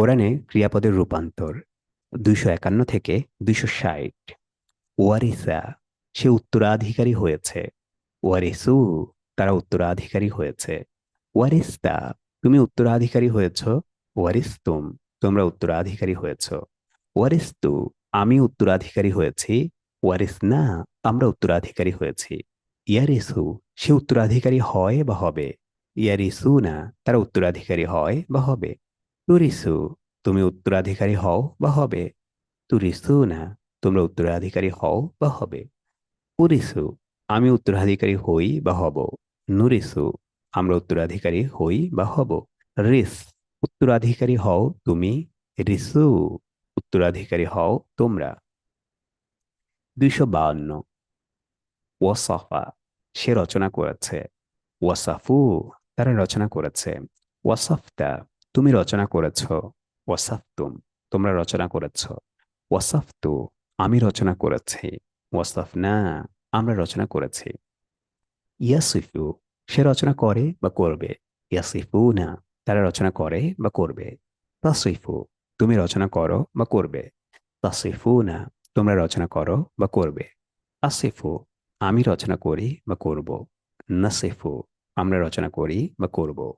কোরআনে ক্রিয়াপদের রূপান্তর দুইশো একান্ন থেকে দুইশো ষাট। ওয়ারিসা, সে উত্তরাধিকারী হয়েছে। ওয়ারিসু, তারা উত্তরাধিকারী হয়েছে। ওয়ারিস্তা, তুমি উত্তরাধিকারী হয়েছ। ওয়ারিস্তুম, তোমরা উত্তরাধিকারী হয়েছ। ওয়ারিস্তু, আমি উত্তরাধিকারী হয়েছি। ওয়ারিস না আমরা উত্তরাধিকারী হয়েছি। ইয়ারিসু, সে উত্তরাধিকারী হয় বা হবে। ইয়ারিসু না তারা উত্তরাধিকারী হয় বা হবে। তুরিসু তুমি উত্তরাধিকারী হও বা হবে। তুরিসু না, তোমরা উত্তরাধিকারী হও বা হবে। উরিসু আমি উত্তরাধিকারী হই বা হব। নুরিসু আমরা উত্তরাধিকারী হই বা হব। রিস, উত্তরাধিকারী হও তুমি। রিসু উত্তরাধিকারী হও তোমরা। দুইশো বাউন্ন ওয়াসাফা, সে রচনা করেছে। ওয়াসাফু, তারা রচনা করেছে। ওয়াসাফতা তুমি রচনা করেছ, ওয়াসাফতুম, তোমরা রচনা করেছ। ওয়াসাফতু, আমি রচনা করেছি। ওয়াসাফনা, আমরা রচনা করেছি। ইয়াসিফু, সে রচনা করে বা করবে। ইয়াসিফু না তারা রচনা করে বা করবে। তাসিফু, তুমি রচনা করো বা করবে। তাসিফু না তোমরা রচনা করো বা করবে। আসিফু, আমি রচনা করি বা করব। নাসিফু, আমরা রচনা করি বা করব।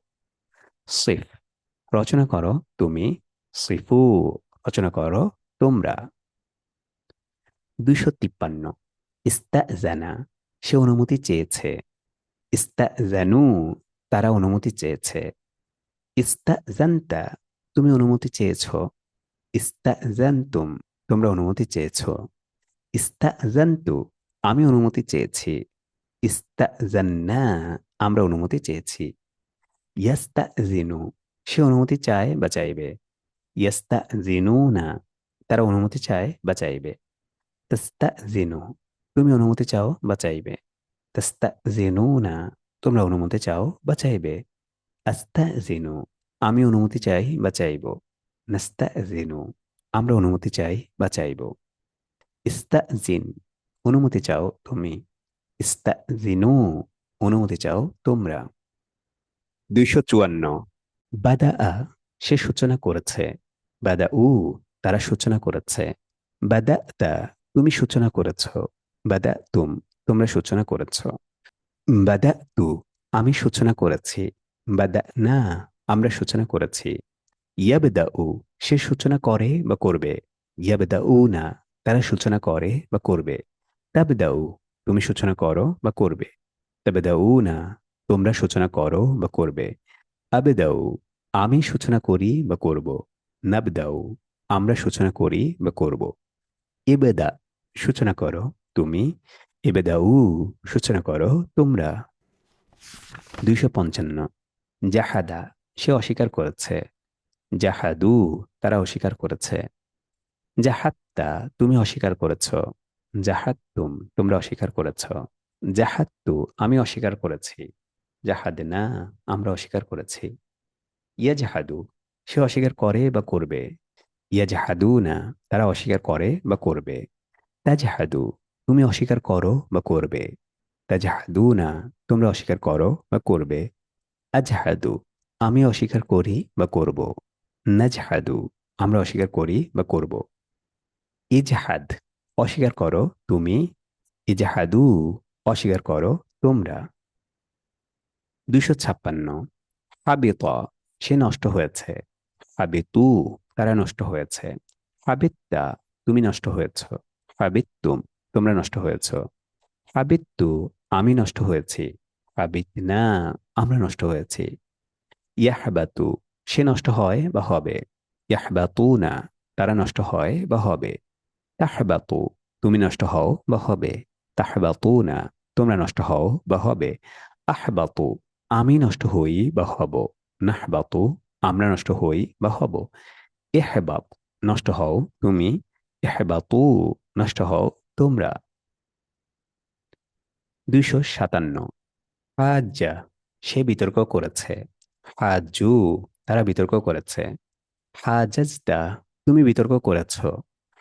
সিফ রচনা করো তুমি সিফু রচনা করো তোমরা। দুইশো তিপ্পান্ন। ইস্তাজানা, সে অনুমতি চেয়েছে। ইস্তা ইস্তাজানু, তারা অনুমতি চেয়েছে। ইস্তা ইস্তাজান্তা, তুমি অনুমতি চেয়েছ। ইস্তাজান্তুম, তোমরা অনুমতি চেয়েছ। ইস্তা ইস্তাজান্তু, আমি অনুমতি চেয়েছি। ইস্তা ইস্তাজান্না, আমরা অনুমতি চেয়েছি। ইয়াস্তা জিনু সে অনুমতি চায় বা চাইবে ইয়াস্তা জিনু না তারা অনুমতি চায় বা চাইবে তাস্তা জিনু তুমি অনুমতি চাও বা চাইবে তাস্তা জিনু না তোমরা অনুমতি চাও বা চাইবে আস্তা জিনু আমি অনুমতি চাই বা চাইব নাস্তা জিনু আমরা অনুমতি চাই বা চাইব ইস্তা জিন অনুমতি চাও তুমি। ইস্তা জিনু অনুমতি চাও তোমরা। দুইশো চুয়ান্ন বাদা আ সে সূচনা করেছে। বাদা উ তারা সূচনা করেছে। বাদা তা তুমি সূচনা করেছ। বাদা তুম তোমরা সূচনা করেছ। বাদা তু আমি সূচনা করেছি। বাদা না আমরা সূচনা করেছি। ইয়াবেদা উ সে সূচনা করে বা করবে। ইয়াবেদা উ না তারা সূচনা করে বা করবে। তাবেদা উ তুমি সূচনা করো বা করবে। তাবেদা উ না তোমরা সূচনা করো বা করবে। আবেদাউ আমি সূচনা করি বা করব। নাবদাউ আমরা সূচনা করি বা করব। এবেদা, সূচনা করো তুমি। এবেদাউ, সূচনা করো তোমরা। দুইশো পঞ্চান্ন। জাহাদা, সে অস্বীকার করেছে। জাহাদু, তারা অস্বীকার করেছে। জাহাত্তা, তুমি অস্বীকার করেছ। জাহাত্তুম, তোমরা অস্বীকার করেছ। জাহাত্তু, আমি অস্বীকার করেছি। জাহাদ না, আমরা অস্বীকার করেছি। ইয়া জাহাদু, সে অস্বীকার করে বা করবে। ইয়া জাহাদু না, তারা অস্বীকার করে বা করবে। তা জাহাদু, তুমি অস্বীকার করো বা করবে। তা জাহাদু না, তোমরা অস্বীকার করো বা করবে। আজহাদু আমি অস্বীকার করি বা করব। নাজহাদু আমরা অস্বীকার করি বা করব। ইজহাদ অস্বীকার করো তুমি। ইজাহাদু অস্বীকার করো তোমরা। দুইশো ছাপ্পান্ন। হাবিত সে নষ্ট হয়েছে। হাবিতু তারা নষ্ট হয়েছে। হাবিত্তা তুমি নষ্ট হয়েছ। হাবিত্তুম তোমরা নষ্ট হয়েছ। হাবিত্তু আমি নষ্ট হয়েছি। হাবিত না, আমরা নষ্ট হয়েছি। ইয়াহবাতু, সে নষ্ট হয় বা হবে? ইয়াহবাতু না তারা নষ্ট হয় বা হবে? তাহবাতু, তুমি নষ্ট হও বা হবে? তাহবাতু না তোমরা নষ্ট হও বা হবে? আহবাতু আমি নষ্ট হই বা হব, নাহবাতু, আমরা নষ্ট হই বা হব। এহবাত নষ্ট হও তুমি এহবাতু নষ্ট হও তোমরা। দুইশো সাতান্ন। হাজ্জা সে বিতর্ক করেছে। হাজু তারা বিতর্ক করেছে। হাজাজদা তুমি বিতর্ক করেছ।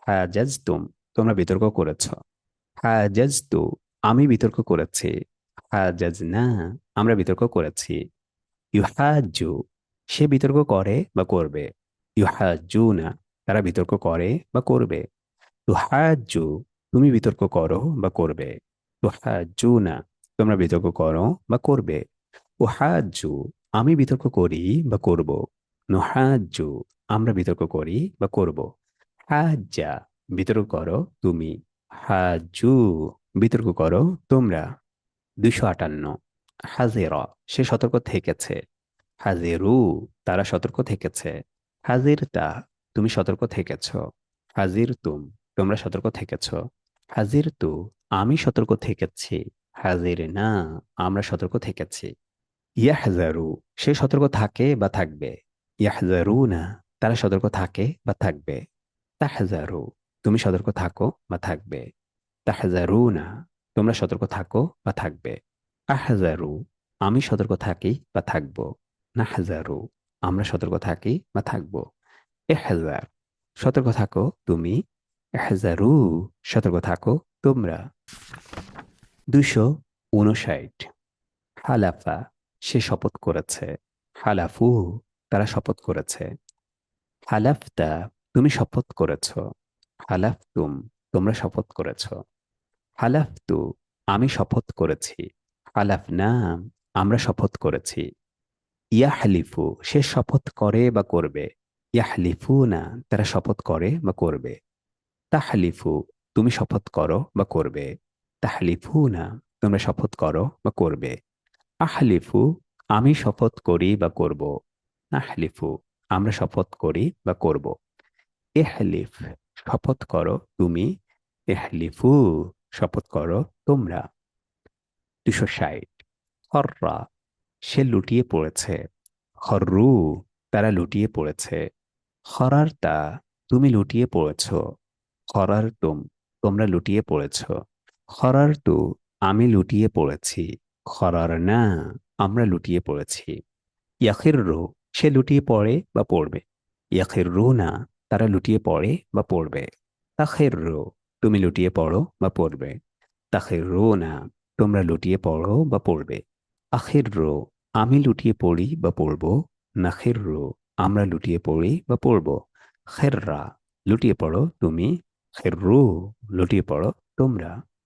হাজাজ তুম তোমরা বিতর্ক করেছ। হাজাজতু আমি বিতর্ক করেছি। হাজাজ না, আমরা বিতর্ক করেছি। ইউহাজু সে বিতর্ক করে বা করবে। ইউহাজুনা তারা বিতর্ক করে বা করবে। তুহাজু তুমি বিতর্ক করো বা করবে। তুহাজুনা তোমরা বিতর্ক করো বা করবে। উহাজু আমি বিতর্ক করি বা করব। নুহাজু আমরা বিতর্ক করি বা করব। হাজা বিতর্ক করো তুমি। হাজু বিতর্ক করো তোমরা। দুইশো আটান্ন। হাজের, সে সতর্ক থেকেছে। হাজেরু, তারা সতর্ক থেকেছে। হাজির তা তুমি সতর্ক থেকেছ। হাজির তুম তোমরা সতর্ক থেকেছ। হাজির তু আমি সতর্ক থেকেছি। হাজির না আমরা সতর্ক থেকেছি। ইয়াহজারু, সে সতর্ক থাকে বা থাকবে। ইয়াহজারু না তারা সতর্ক থাকে বা থাকবে। তাহজারু, তুমি সতর্ক থাকো বা থাকবে। তাহজারু না তোমরা সতর্ক থাকো বা থাকবে। আহজারু আমি সতর্ক থাকি বা থাকব। নাহজারু আমরা সতর্ক থাকি বা থাকব। এহজার সতর্ক থাকো তুমি। এহজারু সতর্ক থাকো তোমরা। দুশো উনষাট হালাফা, সে শপথ করেছে। হালাফু, তারা শপথ করেছে। হালাফতা, তুমি শপথ করেছ। হালাফতুম, তোমরা শপথ করেছ। হালাফতু, আমি শপথ করেছি। হালাফ নাম আমরা শপথ করেছি। ইয়াহলিফু, সে শপথ করে বা করবে। ইয়াহলিফু না তারা শপথ করে বা করবে। তাহলিফু, তুমি শপথ করো বা করবে। তাহলিফু না তোমরা শপথ করো বা করবে। আহলিফু, আমি শপথ করি বা করব। আহলিফু আমরা শপথ করি বা করব। এহলিফ, শপথ করো তুমি। এহলিফু শপথ করো তোমরা। দুশো ষাট। হররা সে লুটিয়ে পড়েছে। হর্রু তারা লুটিয়ে পড়েছে। হরার্তা তুমি লুটিয়ে পড়েছ। হরার তুম তোমরা লুটিয়ে পড়েছ। হরার তু আমি লুটিয়ে পড়েছি। খরার না আমরা লুটিয়ে পড়েছি। ইয়াখির রু সে লুটিয়ে পড়ে বা পড়বে। ইয়াখির রু না তারা লুটিয়ে পড়ে বা পড়বে। তাখের রু তুমি লুটিয়ে পড়ো বা পড়বে। তাখের রো না তোমরা লুটিয়ে পড়ো বা পড়বে। আখের রো আমি লুটিয়ে পড়ি বা পড়ব। নাখের রো আমরা লুটিয়ে পড়ি বা পড়ব। খেররা, লুটিয়ে পড়ো তুমি। খেররু, লুটিয়ে পড়ো তোমরা।